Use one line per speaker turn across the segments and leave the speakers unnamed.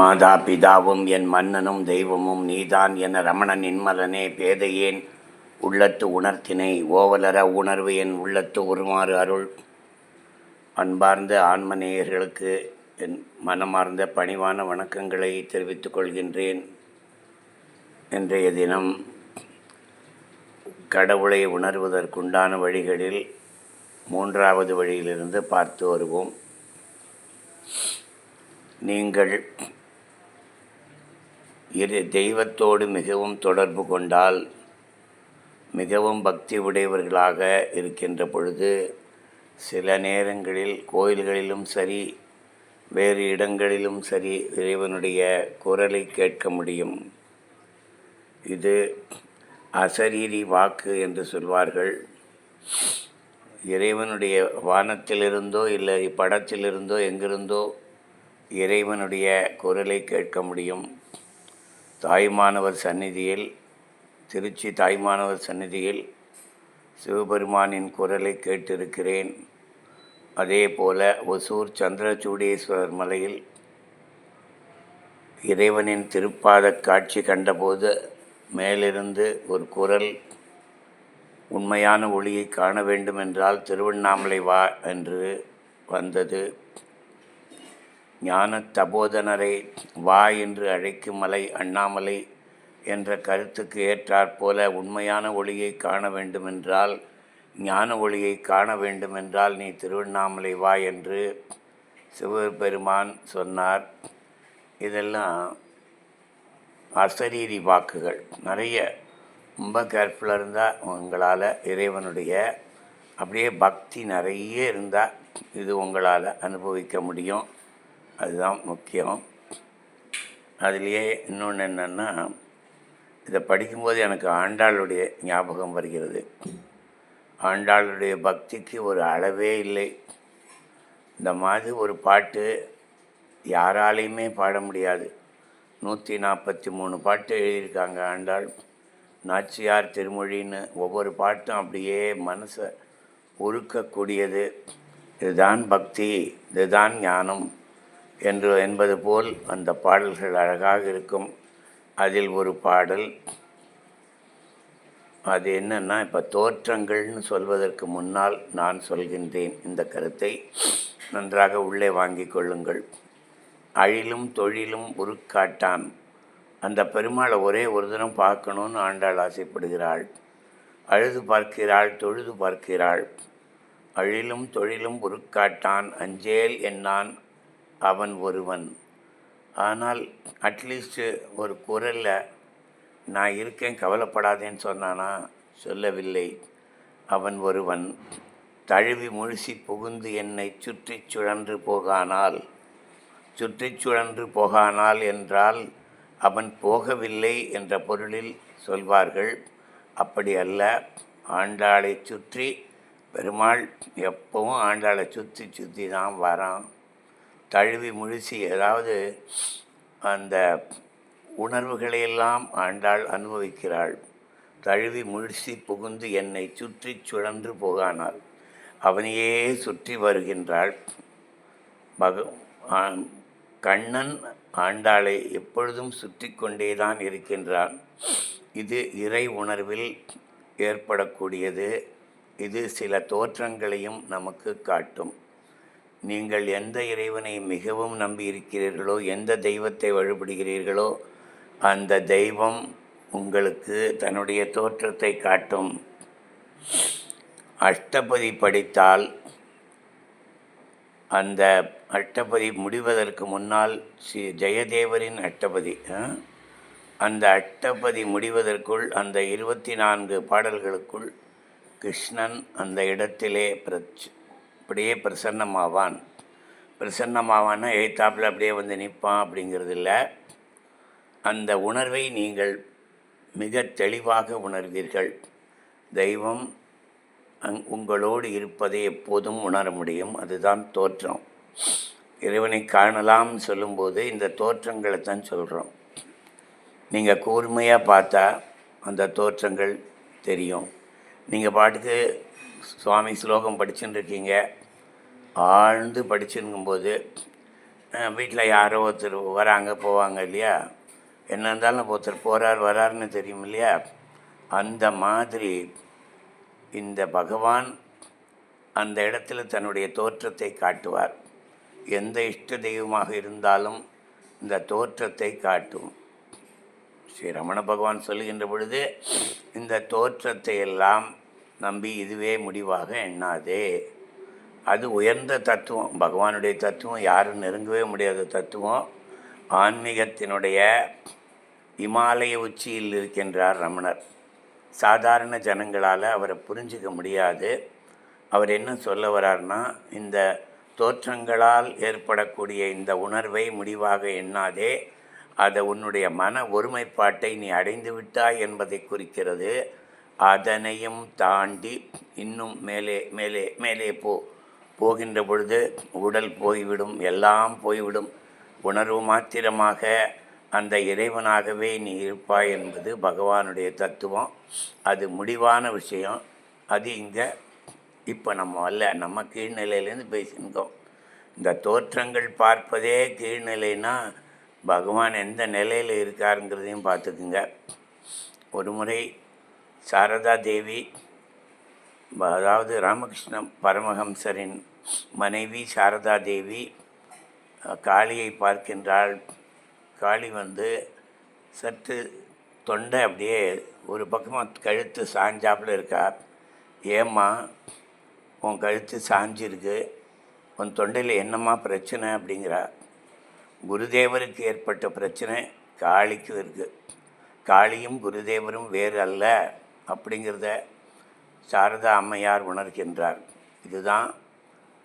மாதா பிதாவும் என் மன்னனும் தெய்வமும் நீதான் என ரமணன் நின்மலனே பேதையேன் உள்ளத்து உணர்த்தினை. ஓவலர உணர்வு என் உள்ளத்து உருமாறு அருள். அன்பார்ந்த ஆன்மநேயர்களுக்கு என் மனமார்ந்த பணிவான வணக்கங்களை தெரிவித்துக் கொள்கின்றேன். இன்றைய தினம் கடவுளை உணர்வதற்குண்டான வழிகளில் மூன்றாவது வழியிலிருந்து பார்த்து வருவோம். நீங்கள் இரு தெய்வத்தோடு மிகவும் தொடர்பு கொண்டால் மிகவும் பக்தி உடையவர்களாக இருக்கின்ற பொழுது சில நேரங்களில் கோயில்களிலும் சரி வேறு இடங்களிலும் சரி இறைவனுடைய குரலை கேட்க முடியும். இது அசரீரி வாக்கு என்று சொல்வார்கள். இறைவனுடைய வானத்திலிருந்தோ இல்லை படத்திலிருந்தோ எங்கிருந்தோ இறைவனுடைய குரலை கேட்க முடியும். தாய்மானவர் சந்நிதியில் திருச்சி தாய்மானவர் சந்நிதியில் சிவபெருமானின் குரலை கேட்டிருக்கிறேன். அதே போல ஒசூர் சந்திரச்சூடீஸ்வரர் மலையில் இறைவனின் திருப்பாத காட்சி கண்டபோது மேலிருந்து ஒரு குரல் உண்மையான ஒளியை காண வேண்டும் என்றால் திருவண்ணாமலை வா என்று வந்தது. ஞான தபோதனரை வா என்று அழைக்கும் மலை அண்ணாமலை என்ற கருத்துக்கு ஏற்றாற்போல உண்மையான ஒளியை காண வேண்டுமென்றால் ஞான ஒளியை காண வேண்டுமென்றால் நீ திருவண்ணாமலை வா என்று சிவபெருமான் சொன்னார். இதெல்லாம் அசரீரி வாக்குகள். நிறைய ரொம்ப கேர்ஃபுல்லாக இருந்தால் உங்களால் இறைவனுடைய அப்படியே பக்தி நிறைய இருந்தால் இது உங்களால் அனுபவிக்க முடியும். அதுதான் முக்கியம். அதுலேயே இன்னொன்று என்னென்னா இதை படிக்கும்போது எனக்கு ஆண்டாளுடைய ஞாபகம் வருகிறது. ஆண்டாளுடைய பக்திக்கு ஒரு அளவே இல்லை. இந்த மாதிரி ஒரு பாட்டு யாராலையுமே பாட முடியாது. நூற்றி நாற்பத்தி மூணு பாட்டு எழுதியிருக்காங்க ஆண்டாள். நாச்சியார் திருமொழின்னு ஒவ்வொரு பாட்டும் அப்படியே மனசை உருக்கக்கூடியது. இதுதான் பக்தி இதுதான் ஞானம். என்று என்பது போல் அந்த பாடல்கள் அழகாக இருக்கும். அதில் ஒரு பாடல் அது என்னன்னா இப்போ தோற்றங்கள்னு சொல்வதற்கு முன்னால் நான் சொல்கின்றேன் இந்த கருத்தை. நன்றாக உள்ளே வாங்கிக் கொள்ளுங்கள். அழிலும் தொழிலும் உருக்காட்டான் அந்த பெருமாளை ஒரே ஒரு தினம் பார்க்கணுன்னு ஆண்டாள் ஆசைப்படுகிறாள். அழுது பார்க்கிறாள் தொழுது பார்க்கிறாள். அழிலும் தொழிலும் உருக்காட்டான் அஞ்சேல் என்னான் அவன் ஒருவன். ஆனால் அட்லீஸ்ட்டு ஒரு குரலில் நான் இருக்கேன் கவலைப்படாதேன்னு சொன்னானா? சொல்லவில்லை. அவன் ஒருவன் தழுவி முழுசி புகுந்து என்னை சுற்றி சுழன்று போகானால் சுற்றி சுழன்று போகானால் என்றால் அவன் போகவில்லை என்ற பொருளில் சொல்வார்கள். அப்படி அல்ல. ஆண்டாளை சுற்றி பெருமாள் எப்பவும் ஆண்டாளை சுற்றி சுற்றி தான் வரான். தழுவி முழுசி அதாவது அந்த உணர்வுகளையெல்லாம் ஆண்டாள் அனுபவிக்கிறாள். தழுவி முழுசி புகுந்து என்னை சுற்றி சுழன்று போகானாள். அவனையே சுற்றி வருகின்றாள். பக கண்ணன் ஆண்டாளை எப்பொழுதும் சுற்றி கொண்டே தான் இருக்கின்றான். இது இறை உணர்வில் ஏற்படக்கூடியது. இது சில தோற்றங்களையும் நமக்கு காட்டும். நீங்கள் எந்த இறைவனை மிகவும் நம்பி இருக்கிறீர்களோ எந்த தெய்வத்தை வழிபடுகிறீர்களோ அந்த தெய்வம் உங்களுக்கு தன்னுடைய தோற்றத்தை காட்டும். அஷ்டபதி படித்தால் அந்த அஷ்டபதி முடிவதற்கு முன்னால் ஸ்ரீ ஜெயதேவரின் அஷ்டபதி அந்த அஷ்டபதி முடிவதற்குள் அந்த இருபத்தி நான்கு பாடல்களுக்குள் கிருஷ்ணன் அந்த இடத்திலே பிரச் அப்படியே பிரசன்னமாவான். பிரசன்னமாவான்னா எழுத்தாப்பில் அப்படியே வந்து நிற்பான் அப்படிங்கிறது இல்லை. அந்த உணர்வை நீங்கள் மிக தெளிவாக உணர்வீர்கள். தெய்வம் அங் உங்களோடு இருப்பதை எப்போதும் உணர முடியும். அதுதான் தோற்றம். இறைவனை காணலாம் சொல்லும்போது இந்த தோற்றங்களை தான் சொல்கிறோம் நீங்கள் கூர்மையாக பார்த்தா அந்த தோற்றங்கள் தெரியும். நீங்கள் பாட்டுக்கு சுவாமி ஸ்லோகம் படிச்சுட்டு இருக்கீங்க ஆழ்ந்து படிச்சுங்கும்போது வீட்டில் யாரோ ஒருத்தர் வராங்க போவாங்க இல்லையா? என்ன இருந்தாலும் ஒருத்தர் போகிறார் வராருன்னு தெரியும் இல்லையா? அந்த மாதிரி இந்த பகவான் அந்த இடத்துல தன்னுடைய தோற்றத்தை காட்டுவார். எந்த இஷ்ட தெய்வமாக இருந்தாலும் இந்த தோற்றத்தை காட்டும். ஸ்ரீ ரமண பகவான் சொல்லுகின்ற பொழுது இந்த தோற்றத்தை எல்லாம் நம்பி இதுவே முடிவாக எண்ணாதே. அது உயர்ந்த தத்துவம். பகவானுடைய தத்துவம் யாரும் நெருங்கவே முடியாத தத்துவம். ஆன்மீகத்தினுடைய இமாலய உச்சியில் இருக்கின்றார் ரமணர். சாதாரண ஜனங்களால் அவரை புரிஞ்சிக்க முடியாது. அவர் என்ன சொல்ல வர்றார்னா இந்த தோற்றங்களால் ஏற்படக்கூடிய இந்த உணர்வை முடிவாக எண்ணாதே. அதை உன்னுடைய மன ஒருமைப்பாட்டை நீ அடைந்து விட்டாய் என்பதை குறிக்கிறது. அதனையும் தாண்டி இன்னும் மேலே மேலே மேலே போ போகின்ற பொழுது உடல் போய்விடும் எல்லாம் போய்விடும். உணர்வு மாத்திரமாக அந்த இறைவனாகவே நீ இருப்பாய் என்பது பகவானுடைய தத்துவம். அது முடிவான விஷயம். அது இங்கே இப்போ நம்ம அல்ல நம்ம கீழ்நிலையிலேருந்து பேசியிருக்கோம் இந்த தோற்றங்கள் பார்ப்பதே கீழ்நிலைனா பகவான் எந்த நிலையில் இருக்காருங்கிறதையும் பார்த்துக்குங்க. ஒரு முறை சாரதா தேவி அதாவது ராமகிருஷ்ண பரமஹம்சரின் மனைவி சாரதா தேவி காளியை பார்க்கின்றாள். காளி வந்து சற்று தொண்டை அப்படியே ஒரு பக்கமாக கழுத்து சாஞ்சாப்புல இருக்கா. ஏம்மா உன் கழுத்து சாஞ்சிருக்கு உன் தொண்டையில் என்னம்மா பிரச்சனை அப்படிங்கிறா. குருதேவருக்கு ஏற்பட்ட பிரச்சனை காளிக்கும் இருக்குது காளியும் குருதேவரும் வேறு அல்ல. அப்படிங்கிறத சாரதா அம்மையார் உணர்கின்றார். இதுதான்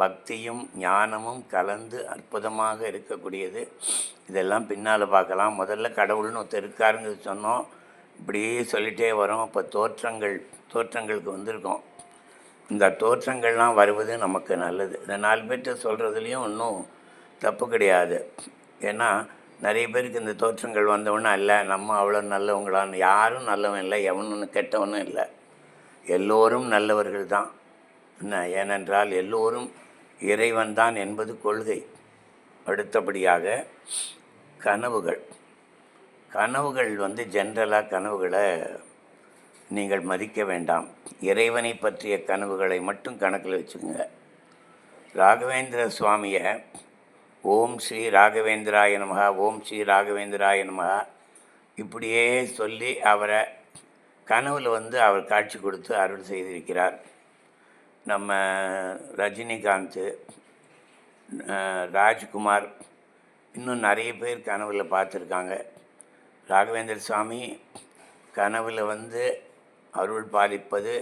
பக்தியும் ஞானமும் கலந்து அற்புதமாக இருக்கக்கூடியது. இதெல்லாம் பின்னால் பார்க்கலாம். முதல்ல கடவுள்னு ஒருத்தர் இருக்காருங்கிறது சொன்னோம். இப்படியே சொல்லிகிட்டே வரும். இப்போ தோற்றங்கள் தோற்றங்களுக்கு வந்திருக்கோம். இந்த தோற்றங்கள்லாம் வருவது நமக்கு நல்லது. இந்த நாலு பேர்கிட்ட சொல்கிறதுலையும் ஒன்றும் தப்பு கிடையாது. ஏன்னா நிறைய பேருக்கு இந்த தோற்றங்கள் வந்தவொன்னே இல்லை நம்ம அவ்வளோ நல்லவங்களான்னு. யாரும் நல்லவன் இல்லை எவனும் கெட்டவனும் இல்லை. எல்லோரும் நல்லவர்கள் தான். என்ன? ஏனென்றால் எல்லோரும் இறைவன் தான் என்பது கொள்கை. அடுத்தபடியாக கனவுகள். கனவுகள் வந்து ஜென்ரலாக கனவுகளை நீங்கள் மதிக்க வேண்டாம். இறைவனை பற்றிய கனவுகளை மட்டும் கணக்கில் வச்சுக்கோங்க. ராகவேந்திர சுவாமியை ஓம் ஸ்ரீ ராகவேந்திராய நமகா ஓம் ஸ்ரீ ராகவேந்திராய நமகா. இப்படியே சொல்லி அவரை கனவில் வந்து அவர் காட்சி கொடுத்து அருள் செய்திருக்கிறார். நம்ம ரஜினிகாந்த் ராஜ்குமார் இன்னும் நிறைய பேர் கனவில் பார்த்துருக்காங்க. ராகவேந்திர சுவாமி கனவில் வந்து அருள் பாலிப்பது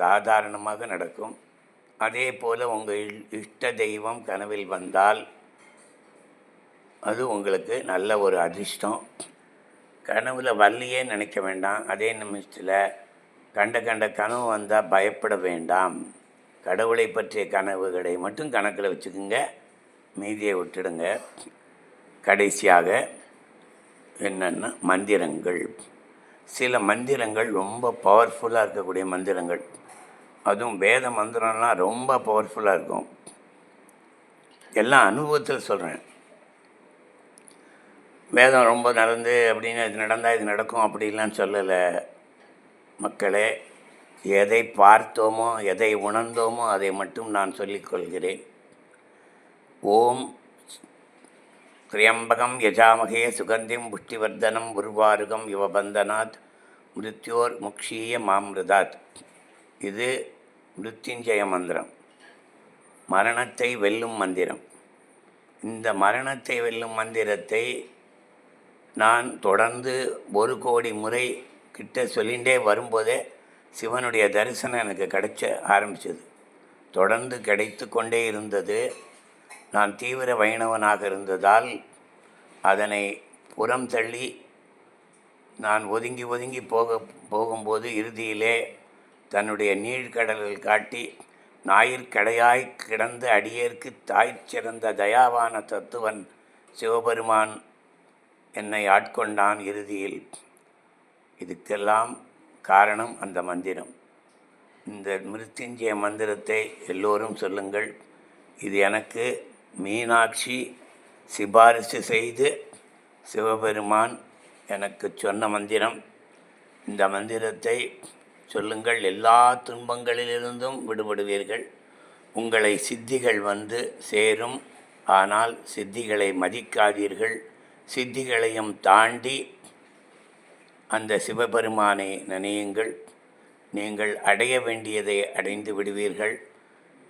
சாதாரணமாக நடக்கும். அதே போல் உங்கள் இஷ்ட தெய்வம் கனவில் வந்தால் அது உங்களுக்கு நல்ல ஒரு அதிர்ஷ்டம். கனவில் வரலையே நினைக்க வேண்டாம். அதே நிமிஷத்தில் கண்ட கண்ட கனவு வந்தால் பயப்பட வேண்டாம். கடவுளை பற்றிய கனவுகளை மட்டும் கணக்கில் வச்சுக்கோங்க. மீதியை விட்டுடுங்க. கடைசியாக என்னென்னா மந்திரங்கள். சில மந்திரங்கள் ரொம்ப பவர்ஃபுல்லாக இருக்கக்கூடிய மந்திரங்கள். அதுவும் வேத மந்திரம்லாம் ரொம்ப பவர்ஃபுல்லாக இருக்கும். எல்லாம் அனுபவத்தில் சொல்கிறேன் வேதம் ரொம்ப நடந்து அப்படின்னு இது நடந்தால் இது நடக்கும் அப்படிலாம் சொல்லலை. மக்களே எதை பார்த்தோமோ எதை உணர்ந்தோமோ அதை மட்டும் நான் சொல்லிக்கொள்கிறேன் ஓம் திரியம்பகம் யஜாமகே சுகந்திம் புஷ்டிவர்தனம் உருவாருகம் யுவபந்தனாத் மிருத்யோர் முக்ஷீய மாமிருதாத். இது மிருத்யுஞ்சய மந்திரம். மரணத்தை வெல்லும் மந்திரம். இந்த மரணத்தை வெல்லும் மந்திரத்தை நான் தொடர்ந்து ஒரு கோடி முறை கிட்ட சொல்லிகிட்டே வரும்போதே சிவனுடைய தரிசனம் எனக்கு கிடைச்ச ஆரம்பிச்சது. தொடர்ந்து கிடைத்து கொண்டே இருந்தது. நான் தீவிர வைணவனாக இருந்ததால் அதனை புறம் தள்ளி நான் ஒதுங்கி ஒதுங்கி போக போகும்போது இறுதியிலே தன்னுடைய நீழ்கடலில் காட்டி ஞாயிற்கடையாய் கிடந்த அடியேற்கு தாய் சிறந்த தயாவான தத்துவன் சிவபெருமான் என்னை ஆட்கொண்டான் இறுதியில். இதுக்கெல்லாம் காரணம் அந்த மந்திரம். இந்த மிருத்யுஞ்சய மந்திரத்தை எல்லோரும் சொல்லுங்கள். இது எனக்கு மீனாட்சி சிபாரிசு செய்து சிவபெருமான் எனக்கு சொன்ன மந்திரம். இந்த மந்திரத்தை சொல்லுங்கள். எல்லா துன்பங்களிலிருந்தும் விடுபடுவீர்கள். உங்களை சித்திகள் வந்து சேரும். ஆனால் சித்திகளை மதிக்காதீர்கள். சித்திகளையும் தாண்டி அந்த சிவபெருமானை நினையுங்கள். நீங்கள் அடைய வேண்டியதை அடைந்து விடுவீர்கள்.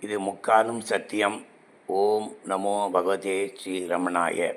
இது முக்காலும் சத்தியம். ஓம் நமோ பகவதே ஸ்ரீரமணாய